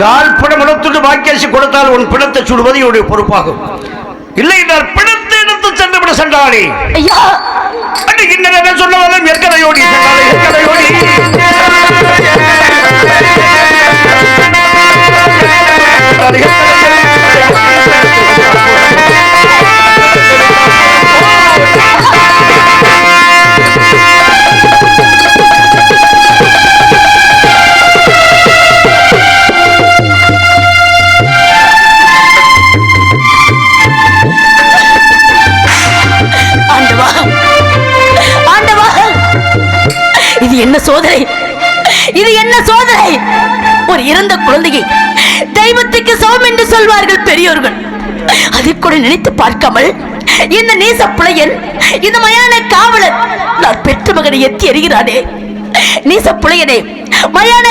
கால் பணம் எடுத்துட்டு பாக்கியரிசி கொடுத்தால் உன் பிணத்தை சுடுவது என்னுடைய பொறுப்பாகும். இல்லை என்றால் பிணத்தை எடுத்து சென்று விட சென்றாளே ஐயா! என்ன சோதனை? இது என்ன சோதனை? ஒரு இறந்த குழந்தையை தெய்வத்துக்கு சமம் என்று சொல்வார்கள் பெரியோர்கள். அதை கூட நினைத்து பார்க்காமல் இந்த நீச புலையன் இந்த மயான காவலர் நான் பெற்ற மகனை எத்தி எறிகிறானே. நீச புலையனே மயான